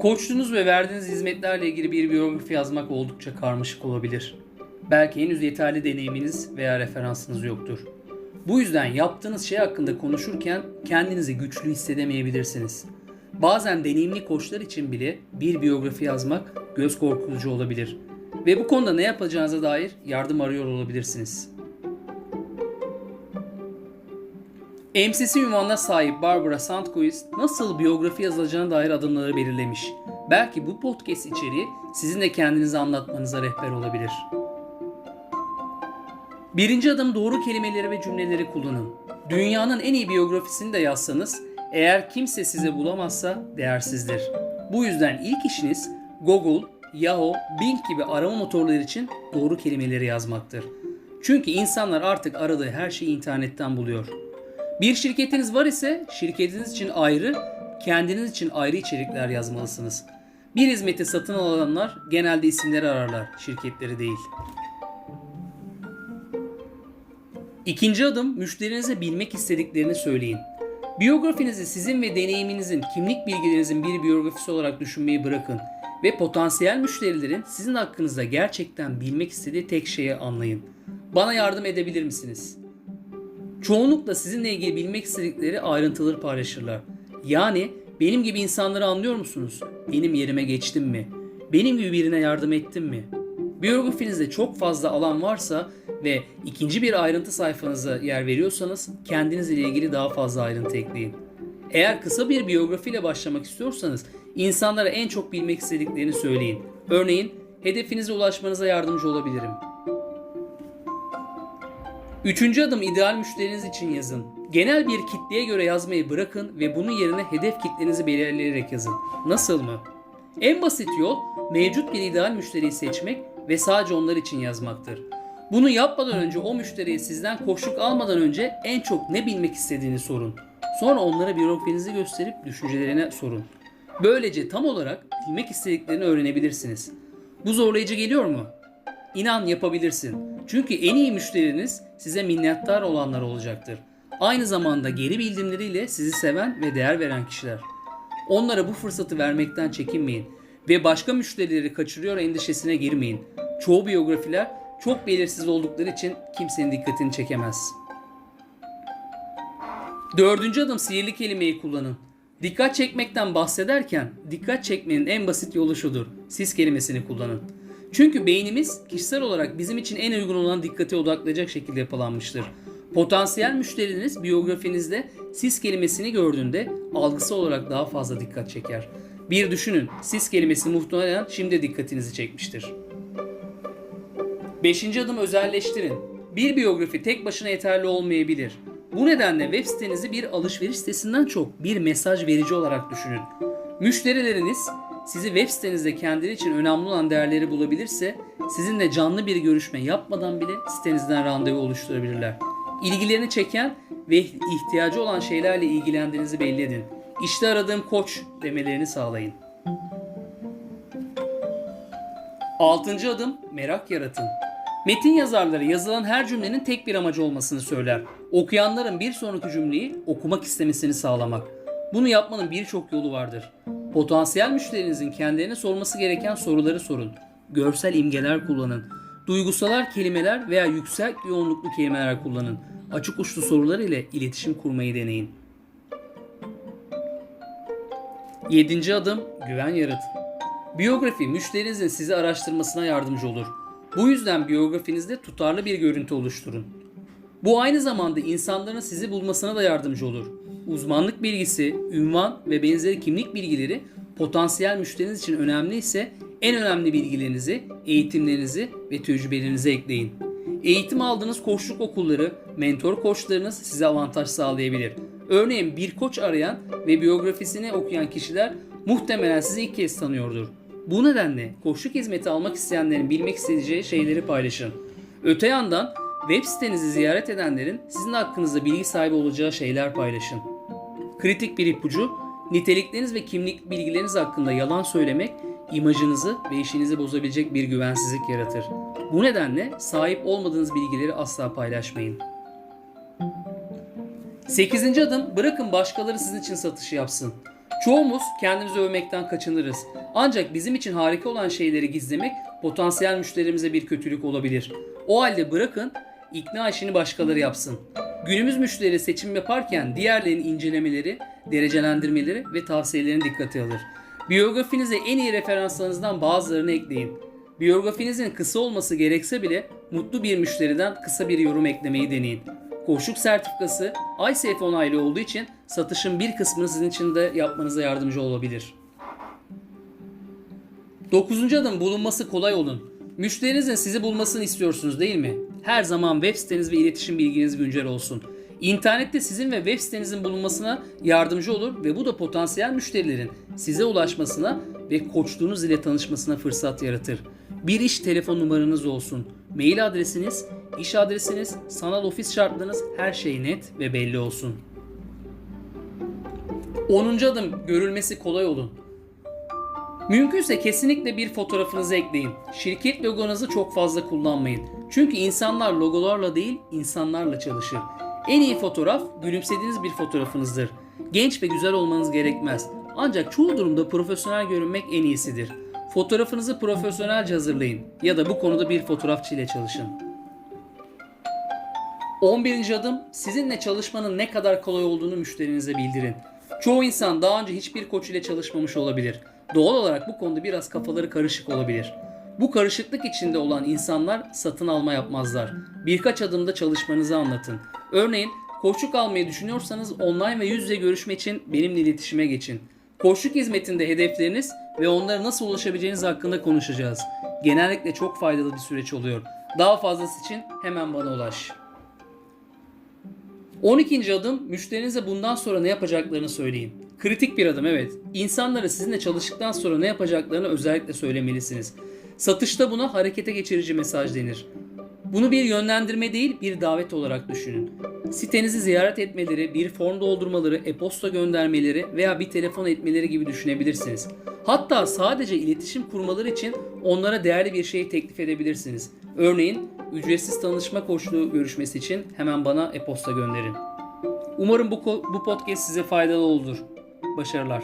Koçluğunuz ve verdiğiniz hizmetlerle ilgili bir biyografi yazmak oldukça karmaşık olabilir. Belki henüz yeterli deneyiminiz veya referansınız yoktur. Bu yüzden yaptığınız şey hakkında konuşurken kendinizi güçlü hissedemeyebilirsiniz. Bazen deneyimli koçlar için bile bir biyografi yazmak göz korkutucu olabilir. Ve bu konuda ne yapacağınıza dair yardım arıyor olabilirsiniz. MCC ünvanına sahip Barbara Sandquist nasıl biyografi yazılacağına dair adımları belirlemiş. Belki bu podcast içeriği sizin de kendinizi anlatmanıza rehber olabilir. Birinci adım doğru kelimeleri ve cümleleri kullanın. Dünyanın en iyi biyografisini de yazsanız eğer kimse size bulamazsa değersizdir. Bu yüzden ilk işiniz Google, Yahoo, Bing gibi arama motorları için doğru kelimeleri yazmaktır. Çünkü insanlar artık aradığı her şeyi internetten buluyor. Bir şirketiniz var ise şirketiniz için ayrı, kendiniz için ayrı içerikler yazmalısınız. Bir hizmeti satın alanlar genelde isimleri ararlar, şirketleri değil. İkinci adım müşterinize bilmek istediklerini söyleyin. Biyografinizi sizin ve deneyiminizin, kimlik bilgilerinizin bir biyografisi olarak düşünmeyi bırakın ve potansiyel müşterilerin sizin hakkınızda gerçekten bilmek istediği tek şeyi anlayın. Bana yardım edebilir misiniz? Çoğunlukla sizinle ilgili bilmek istedikleri ayrıntıları paylaşırlar. Yani benim gibi insanları anlıyor musunuz? Benim yerime geçtim mi? Benim gibi birine yardım ettim mi? Biyografinizde çok fazla alan varsa ve ikinci bir ayrıntı sayfanıza yer veriyorsanız kendinizle ilgili daha fazla ayrıntı ekleyin. Eğer kısa bir biyografiyle başlamak istiyorsanız insanlara en çok bilmek istediklerini söyleyin. Örneğin hedefinize ulaşmanıza yardımcı olabilirim. Üçüncü adım ideal müşteriniz için yazın. Genel bir kitleye göre yazmayı bırakın ve bunun yerine hedef kitlenizi belirleyerek yazın. Nasıl mı? En basit yol mevcut bir ideal müşteriyi seçmek ve sadece onlar için yazmaktır. Bunu yapmadan önce o müşteriye sizden koşluk almadan önce en çok ne bilmek istediğini sorun. Sonra onlara biyografinizi gösterip düşüncelerine sorun. Böylece tam olarak bilmek istediklerini öğrenebilirsiniz. Bu zorlayıcı geliyor mu? İnan yapabilirsin. Çünkü en iyi müşteriniz size minnettar olanlar olacaktır. Aynı zamanda geri bildirimleriyle sizi seven ve değer veren kişiler. Onlara bu fırsatı vermekten çekinmeyin ve başka müşterileri kaçırıyor endişesine girmeyin. Çoğu biyografiler çok belirsiz oldukları için kimsenin dikkatini çekemez. Dördüncü adım sihirli kelimeyi kullanın. Dikkat çekmekten bahsederken dikkat çekmenin en basit yolu şudur. Siz kelimesini kullanın. Çünkü beynimiz kişisel olarak bizim için en uygun olan dikkate odaklayacak şekilde yapılanmıştır. Potansiyel müşteriniz biyografinizde siz kelimesini gördüğünde algısı olarak daha fazla dikkat çeker. Bir düşünün, siz kelimesi muhtemelen şimdi dikkatinizi çekmiştir. Beşinci adım özelleştirin. Bir biyografi tek başına yeterli olmayabilir. Bu nedenle web sitenizi bir alışveriş sitesinden çok bir mesaj verici olarak düşünün. Müşterileriniz sizi web sitenizde kendileri için önemli olan değerleri bulabilirse sizinle canlı bir görüşme yapmadan bile sitenizden randevu oluşturabilirler. İlgilerini çeken ve ihtiyacı olan şeylerle ilgilendiğinizi belli edin. İşte aradığım koç demelerini sağlayın. Altıncı adım merak yaratın. Metin yazarları yazılan her cümlenin tek bir amacı olmasını söyler. Okuyanların bir sonraki cümleyi okumak istemesini sağlamak. Bunu yapmanın birçok yolu vardır. Potansiyel müşterinizin kendilerine sorması gereken soruları sorun. Görsel imgeler kullanın. Duygusalar kelimeler veya yüksek yoğunluklu kelimeler kullanın. Açık uçlu sorular ile iletişim kurmayı deneyin. Yedinci adım güven yaratın. Biyografi müşterinizin sizi araştırmasına yardımcı olur. Bu yüzden biyografinizde tutarlı bir görüntü oluşturun. Bu aynı zamanda insanların sizi bulmasına da yardımcı olur. Uzmanlık bilgisi, ünvan ve benzeri kimlik bilgileri potansiyel müşteriniz için önemli ise en önemli bilgilerinizi, eğitimlerinizi ve tecrübelerinizi ekleyin. Eğitim aldığınız koçluk okulları, mentor koçlarınız size avantaj sağlayabilir. Örneğin bir koç arayan ve biyografisini okuyan kişiler muhtemelen sizi ilk kez tanıyordur. Bu nedenle koçluk hizmeti almak isteyenlerin bilmek isteyeceği şeyleri paylaşın. Öte yandan web sitenizi ziyaret edenlerin sizin hakkınızda bilgi sahibi olacağı şeyler paylaşın. Kritik bir ipucu, nitelikleriniz ve kimlik bilgileriniz hakkında yalan söylemek imajınızı ve işinizi bozabilecek bir güvensizlik yaratır. Bu nedenle sahip olmadığınız bilgileri asla paylaşmayın. 8. adım bırakın başkaları sizin için satışı yapsın. Çoğumuz kendimizi övmekten kaçınırız. Ancak bizim için harika olan şeyleri gizlemek potansiyel müşterimize bir kötülük olabilir. O halde bırakın ikna işini başkaları yapsın. Günümüz müşteri seçim yaparken diğerlerinin incelemeleri, derecelendirmeleri ve tavsiyelerini dikkate alır. Biyografinize en iyi referanslarınızdan bazılarını ekleyin. Biyografinizin kısa olması gerekse bile mutlu bir müşteriden kısa bir yorum eklemeyi deneyin. Koşuk sertifikası ICF onaylı olduğu için satışın bir kısmını sizin için de yapmanıza yardımcı olabilir. Dokuzuncu adım bulunması kolay olun. Müşterinizin sizi bulmasını istiyorsunuz değil mi? Her zaman web siteniz ve iletişim bilginiz güncel olsun. İnternette sizin ve web sitenizin bulunmasına yardımcı olur ve bu da potansiyel müşterilerin size ulaşmasına ve koçluğunuz ile tanışmasına fırsat yaratır. Bir iş telefon numaranız olsun, mail adresiniz, iş adresiniz, sanal ofis şartlarınız her şey net ve belli olsun. 10. adım görülmesi kolay olun. Mümkünse kesinlikle bir fotoğrafınızı ekleyin. Şirket logonuzu çok fazla kullanmayın. Çünkü insanlar logolarla değil, insanlarla çalışır. En iyi fotoğraf gülümsediğiniz bir fotoğrafınızdır. Genç ve güzel olmanız gerekmez. Ancak çoğu durumda profesyonel görünmek en iyisidir. Fotoğrafınızı profesyonelce hazırlayın ya da bu konuda bir fotoğrafçı ile çalışın. 11. adım sizinle çalışmanın ne kadar kolay olduğunu müşterinize bildirin. Çoğu insan daha önce hiçbir koç ile çalışmamış olabilir. Doğal olarak bu konuda biraz kafaları karışık olabilir. Bu karışıklık içinde olan insanlar satın alma yapmazlar. Birkaç adımda çalışmanızı anlatın. Örneğin koçluk almayı düşünüyorsanız online ve yüz yüze görüşme için benimle iletişime geçin. Koçluk hizmetinde hedefleriniz ve onlara nasıl ulaşabileceğiniz hakkında konuşacağız. Genellikle çok faydalı bir süreç oluyor. Daha fazlası için hemen bana ulaş. 12. adım müşterinize bundan sonra ne yapacaklarını söyleyin. Kritik bir adım evet. İnsanlara sizinle çalıştıktan sonra ne yapacaklarını özellikle söylemelisiniz. Satışta buna harekete geçirici mesaj denir. Bunu bir yönlendirme değil bir davet olarak düşünün. Sitenizi ziyaret etmeleri, bir form doldurmaları, e-posta göndermeleri veya bir telefon etmeleri gibi düşünebilirsiniz. Hatta sadece iletişim kurmaları için onlara değerli bir şey teklif edebilirsiniz. Örneğin ücretsiz tanışma koçluğu görüşmesi için hemen bana e-posta gönderin. Umarım bu, bu podcast size faydalı olur. Başarılar.